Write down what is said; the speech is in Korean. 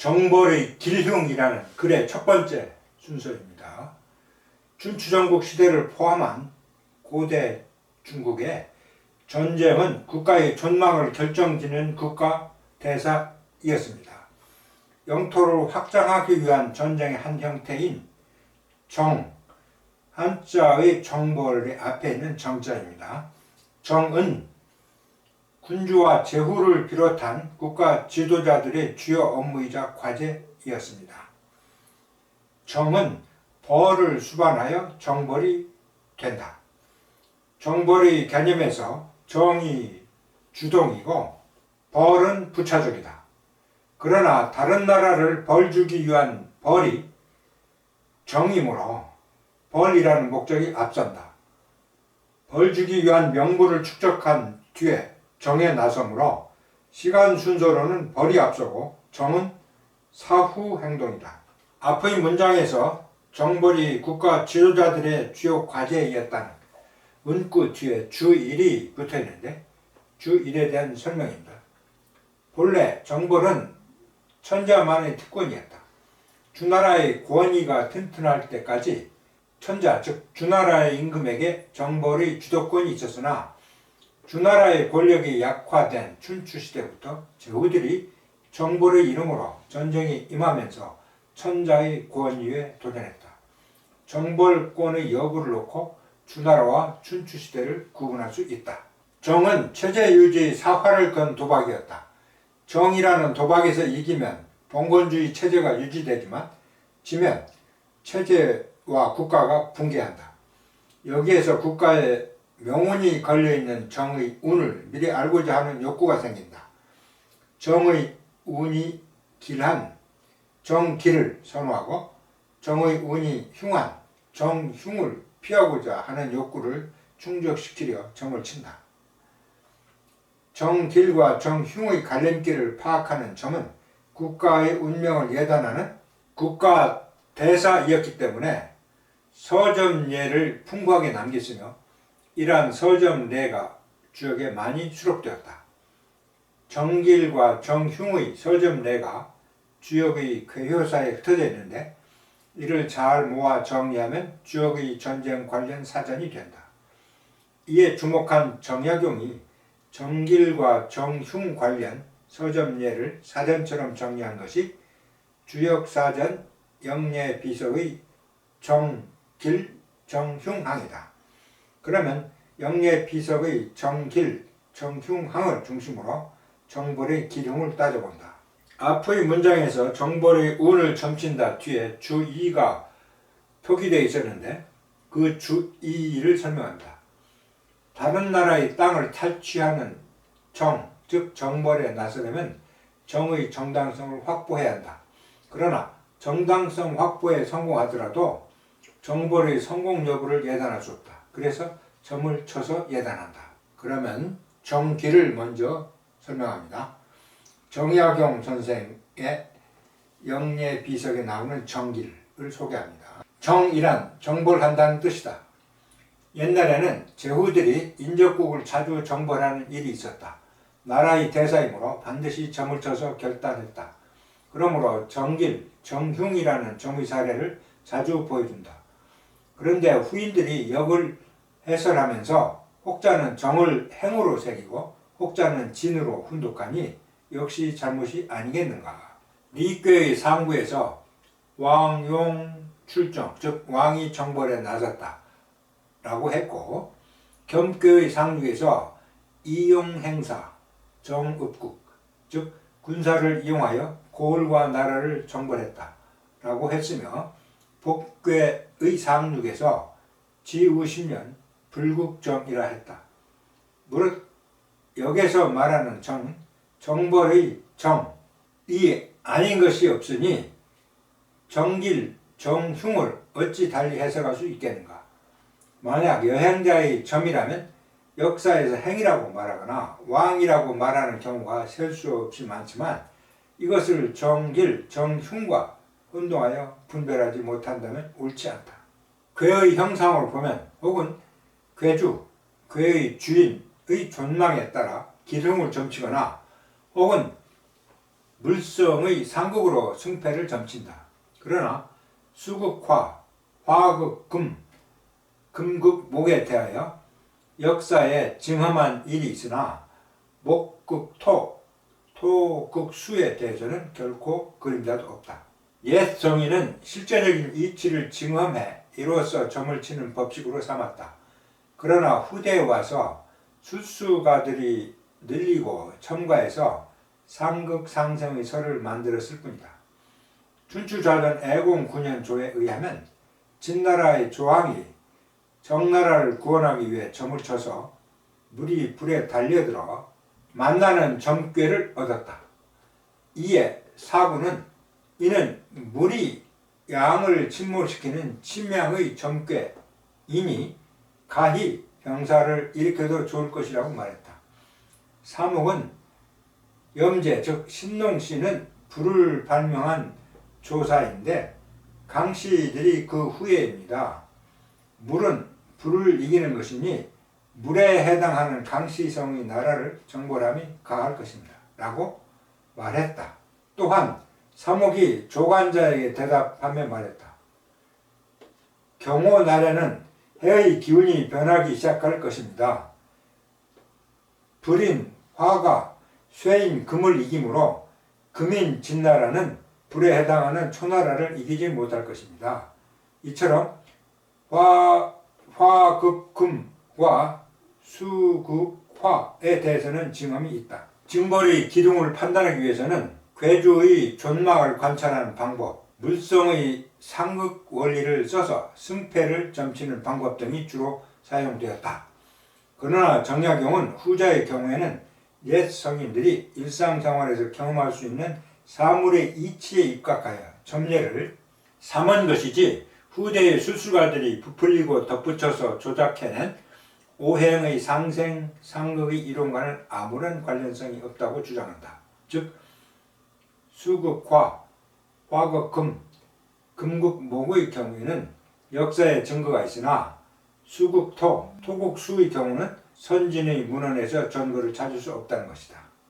정벌의 길흉이라는 글의 첫 번째 순서입니다. 춘추전국 시대를 포함한 고대 중국의 전쟁은 국가의 존망을 결정짓는 국가 대사이었습니다. 영토를 확장하기 위한 전쟁의 한 형태인 정, 한자의 정벌의 앞에 있는 정자입니다. 정은 군주와 제후를 비롯한 국가 지도자들의 주요 업무이자 과제이었습니다. 정은 벌을 수반하여 정벌이 된다. 정벌의 개념에서 정이 주동이고 벌은 부차적이다. 그러나 다른 나라를 벌 주기 위한 벌이 정이므로 벌이라는 목적이 앞선다. 벌 주기 위한 명분을 축적한 뒤에 정에 나서므로 시간 순서로는 벌이 앞서고 정은 사후 행동이다. 앞의 문장에서 정벌이 국가 지도자들의 주요 과제이었다는 문구 뒤에 주 1이 붙어 있는데 주 1에 대한 설명입니다. 본래 정벌은 천자만의 특권이었다. 주나라의 권위가 튼튼할 때까지 천자 즉 주나라의 임금에게 정벌의 주도권이 있었으나 주나라의 권력이 약화된 춘추 시대부터 제후들이 정벌의 이름으로 전쟁에 임하면서 천자의 권위에 도전했다. 정벌권의 여부를 놓고 주나라와 춘추 시대를 구분할 수 있다. 정은 체제 유지의 사활을 건 도박이었다. 정이라는 도박에서 이기면 봉건주의 체제가 유지되지만 지면 체제와 국가가 붕괴한다. 여기에서 국가의 명운이 걸려있는 정의 운을 미리 알고자 하는 욕구가 생긴다. 정의 운이 길한 정길을 선호하고 정의 운이 흉한 정흉을 피하고자 하는 욕구를 충족시키려 정을 친다. 정길과 정흉의 갈림길을 파악하는 정은 국가의 운명을 예단하는 국가 대사이었기 때문에 서점예를 풍부하게 남겼으며 이러한 서점례가 주역에 많이 수록되었다. 정길과 정흉의 서점례가 주역의 괴효사에 흩어져 있는데 이를 잘 모아 정리하면 주역의 전쟁 관련 사전이 된다. 이에 주목한 정약용이 정길과 정흉 관련 서점례를 사전처럼 정리한 것이 주역사전 영례 비석의 정길 정흉항이다. 그러면 영례 비석의 정길 정흉항을 중심으로 정벌의 기lum을 따져본다. 앞의 문장에서 정벌의 운을 점친다 뒤에 주 2가 표기되어 있었는데 그 주 2를 설명한다. 다른 나라의 땅을 탈취하는 정, 즉 정벌에 나서려면 정의 정당성을 확보해야 한다. 그러나 정당성 확보에 성공하더라도 정벌의 성공 여부를 예단할 수 없다. 그래서 점을 쳐서 예단한다. 그러면 정기를 먼저 설명합니다. 정약용 선생의 영예 비석에 나오는 정길을 소개합니다. 정이란 정벌한다는 뜻이다. 옛날에는 제후들이 인접국을 자주 정벌하는 일이 있었다. 나라의 대사이므로 반드시 점을 쳐서 결단했다. 그러므로 정길, 정흉이라는 정의 사례를 자주 보여준다. 그런데 후인들이 역을 해설하면서 혹자는 정을 행으로 새기고 혹자는 진으로 훈독하니 역시 잘못이 아니겠는가. 리꾀의 상부에서 왕용 출정, 즉 왕이 정벌에 나섰다 라고 했고 겸교의 상륙에서 이용행사, 정읍국, 즉 군사를 이용하여 고을과 나라를 정벌했다 라고 했으며 복괴의 상륙에서 지우 10년 불국정이라 했다. 무릇 여기서 말하는 정, 정벌의 정이 아닌 것이 없으니 정길, 정흉을 어찌 달리 해석할 수 있겠는가? 만약 여행자의 점이라면 역사에서 행이라고 말하거나 왕이라고 말하는 경우가 셀 수 없이 많지만 이것을 정길, 정흉과 혼동하여 분별하지 못한다면 옳지 않다. 괴의 형상을 보면 혹은 괴주, 괴의 주인의 존망에 따라 기름을 점치거나 혹은 물성의 상극으로 승패를 점친다. 그러나 수극화, 화극 금, 금극 목에 대하여 역사에 증험한 일이 있으나 목극 토, 토극 수에 대해서는 결코 그림자도 없다. 옛 정의는 실제적인 이치를 증험해 이로써 점을 치는 법칙으로 삼았다. 그러나 후대에 와서 수수가들이 늘리고 첨가해서 상극상성의 설을 만들었을 뿐이다. 춘추좌전 애공 9년 조에 의하면 진나라의 조항이 정나라를 구원하기 위해 점을 쳐서 물이 불에 달려들어 만나는 점괘를 얻었다. 이에 사구는 이는 물이 양을 침몰시키는 침향의 점괘이니 가히 병사를 일으켜도 좋을 것이라고 말했다. 사목은 염제 즉 신농 씨는 불을 발명한 조사인데 강 씨들이 그 후예입니다. 물은 불을 이기는 것이니 물에 해당하는 강씨성의 나라를 정벌함이 가할 것입니다. 라고 말했다. 또한 사목이 조관자에게 대답하며 말했다. 경호 날에는 해의 기운이 변하기 시작할 것입니다. 불인 화가 쇠인 금을 이기므로 금인 진나라는 불에 해당하는 초나라를 이기지 못할 것입니다. 이처럼 화, 화극금과 수극화에 대해서는 증험이 있다. 징벌의 기둥을 판단하기 위해서는 괴주의 존망을 관찰하는 방법, 물성의 상극 원리를 써서 승패를 점치는 방법 등이 주로 사용되었다. 그러나 정약용은 후자의 경우에는 옛 성인들이 일상생활에서 경험할 수 있는 사물의 이치에 입각하여 점례를 삼은 것이지 후대의 수수가들이 부풀리고 덧붙여서 조작해낸 오행의 상생, 상극의 이론과는 아무런 관련성이 없다고 주장한다. 즉 수극화, 화극금, 금극목의 경우에는 역사에 증거가 있으나 수극토, 토국수의 경우는 선진의 문헌에서 전거를 찾을 수 없다는 것이다.